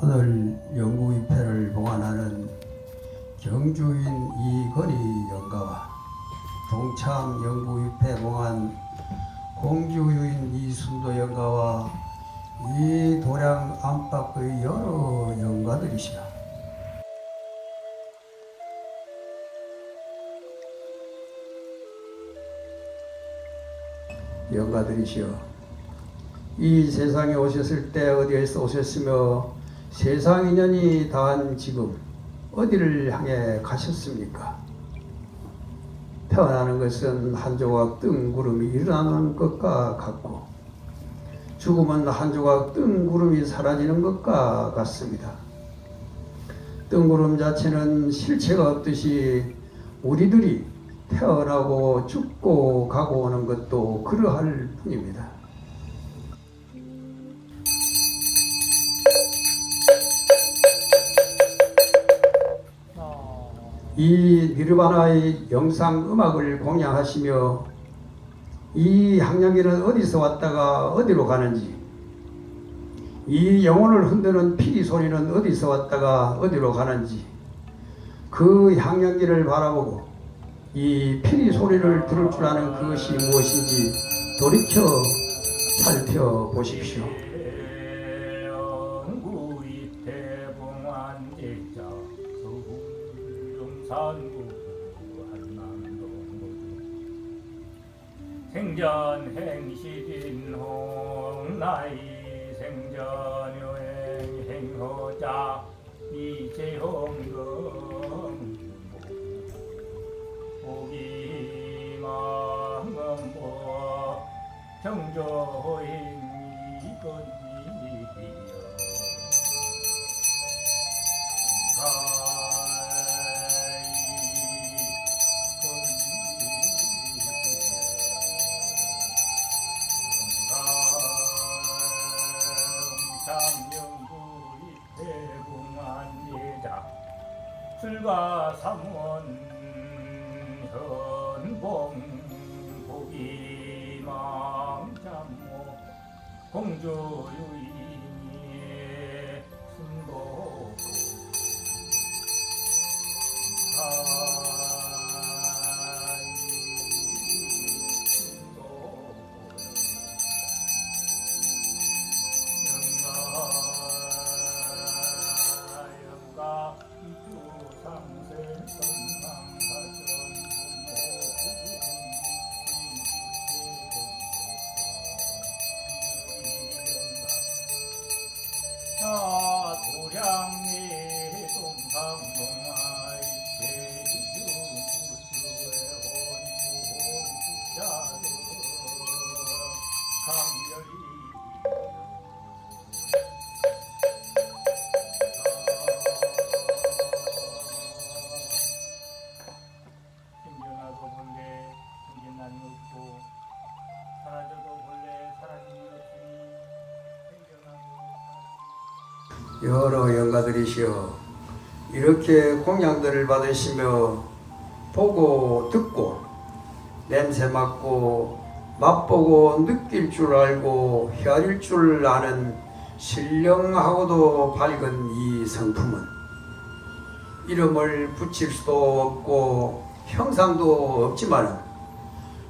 오늘 영구위패를 봉안하는 경주인 이건희 영가와 동참 영구위패 봉안 공주인 이순도 영가와 이 도량 안팎의 여러 영가들이시라. 영가들이시여 이 세상에 오셨을 때 어디에서 오셨으며 세상 인연이 다한 지금 어디를 향해 가셨습니까? 태어나는 것은 한 조각 뜬 구름이 일어나는 것과 같고 죽음은 한 조각 뜬 구름이 사라지는 것과 같습니다. 뜬 구름 자체는 실체가 없듯이 우리들이 태어나고 죽고 가고 오는 것도 그러할 뿐입니다. 이 니르바나의 영상 음악을 공양하시며 이 향량기는 어디서 왔다가 어디로 가는지 이 영혼을 흔드는 피리 소리는 어디서 왔다가 어디로 가는지 그 향량기를 바라보고 이 피리 소리를 들을 줄 아는 그것이 무엇인지 돌이켜 살펴보십시오. 산구 한남동 생전 행시진 홍나이 생전 여행 행호자 이재홍금 보기망음보 정조 출가 삼원 현봉 보기망 잠모 공주유인 없고 사라져도 본래 사라짐이 없으니 생겨나도 여러 영가들이시여 이렇게 공양들을 받으시며 보고 듣고 냄새 맡고 맛보고 느낄 줄 알고 헤아릴 줄 아는 신령하고도 밝은 이 성품은 이름을 붙일 수도 없고 형상도 없지만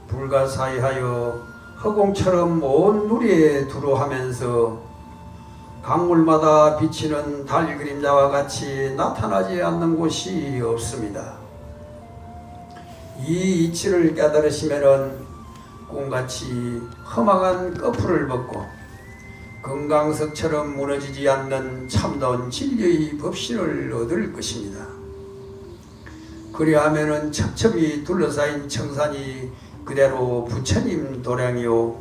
불가사의하여 허공처럼 온 누리에 두루하면서 강물마다 비치는 달 그림자와 같이 나타나지 않는 곳이 없습니다. 이 이치를 깨달으시면은 꿈같이 험악한 꺼풀을 벗고 건강석처럼 무너지지 않는 참다운 진리의 법신을 얻을 것입니다. 그리하면은 첩첩이 둘러싸인 청산이 그대로 부처님 도량이요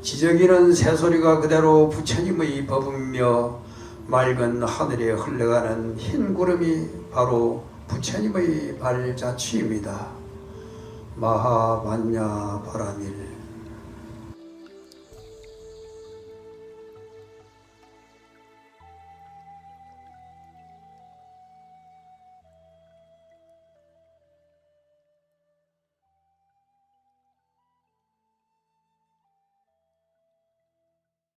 지저귀는 새소리가 그대로 부처님의 법이며 맑은 하늘에 흘러가는 흰 구름이 바로 부처님의 발자취입니다. 마하반야 바라밀